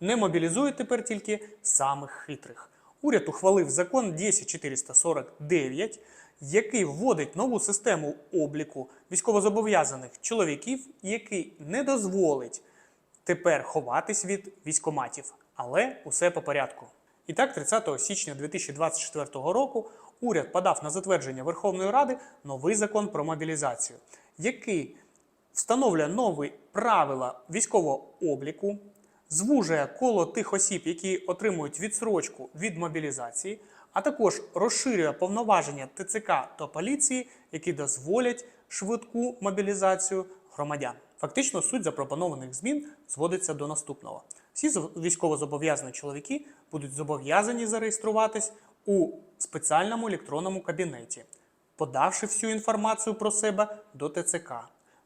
Не мобілізують тепер тільки самих хитрих. Уряд ухвалив закон 10449, який вводить нову систему обліку військовозобов'язаних чоловіків, який не дозволить тепер ховатись від військоматів, але усе по порядку. І так, 30 січня 2024 року уряд подав на затвердження Верховної Ради новий закон про мобілізацію, який встановлює нові правила військового обліку, звужує коло тих осіб, які отримують відсрочку від мобілізації, а також розширює повноваження ТЦК та поліції, які дозволять швидку мобілізацію громадян. Фактично, суть запропонованих змін зводиться до наступного: всі зо- військовозобов'язані чоловіки будуть зобов'язані зареєструватись у спеціальному електронному кабінеті, подавши всю інформацію про себе до ТЦК.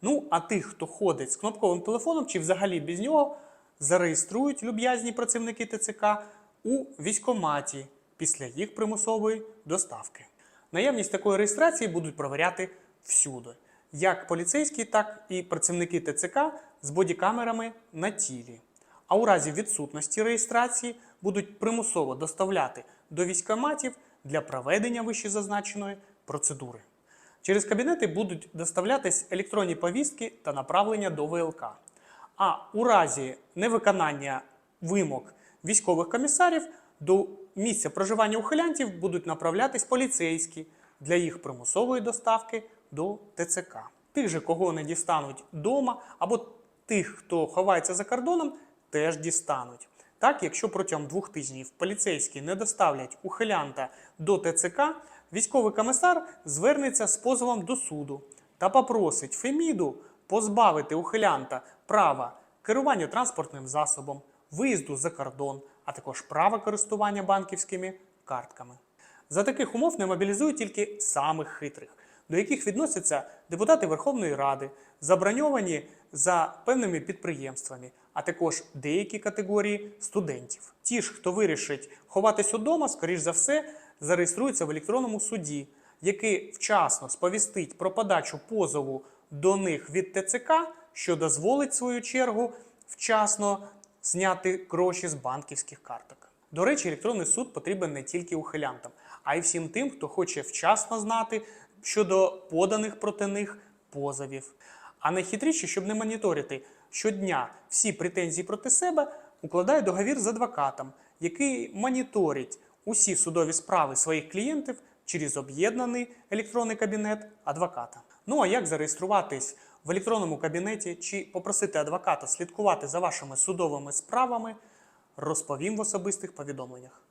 Ну, а тих, хто ходить з кнопковим телефоном чи взагалі без нього, зареєструють люб'язні працівники ТЦК у військоматі після їх примусової доставки. Наявність такої реєстрації будуть провіряти всюди, як поліцейські, так і працівники ТЦК з бодікамерами на тілі. А у разі відсутності реєстрації будуть примусово доставляти до військоматів для проведення вищезазначеної процедури. Через кабінети будуть доставлятись електронні повістки та направлення до ВЛК. А у разі невиконання вимог військових комісарів до місця проживання ухилянтів будуть направлятись поліцейські для їх примусової доставки до ТЦК. Тих же, кого не дістануть вдома, або тих, хто ховається за кордоном, теж дістануть. Так, якщо протягом двох тижнів поліцейські не доставлять ухилянта до ТЦК, військовий комісар звернеться з позовом до суду та попросить Феміду позбавити ухилянта права керування транспортним засобом, виїзду за кордон, а також права користування банківськими картками. За таких умов не мобілізують тільки самих хитрих, до яких відносяться депутати Верховної Ради, заброньовані за певними підприємствами, а також деякі категорії студентів. Ті ж, хто вирішить ховатись удома, скоріш за все, зареєструються в електронному суді, який вчасно сповістить про подачу позову до них від ТЦК, що дозволить свою чергу вчасно зняти гроші з банківських карток. До речі, електронний суд потрібен не тільки ухилянтам, а й всім тим, хто хоче вчасно знати щодо поданих проти них позовів. А найхитріше, щоб не моніторити щодня всі претензії проти себе, укладає договір з адвокатом, який моніторить усі судові справи своїх клієнтів через об'єднаний електронний кабінет адвоката. Ну а як зареєструватись в електронному кабінеті чи попросити адвоката слідкувати за вашими судовими справами, розповім в особистих повідомленнях.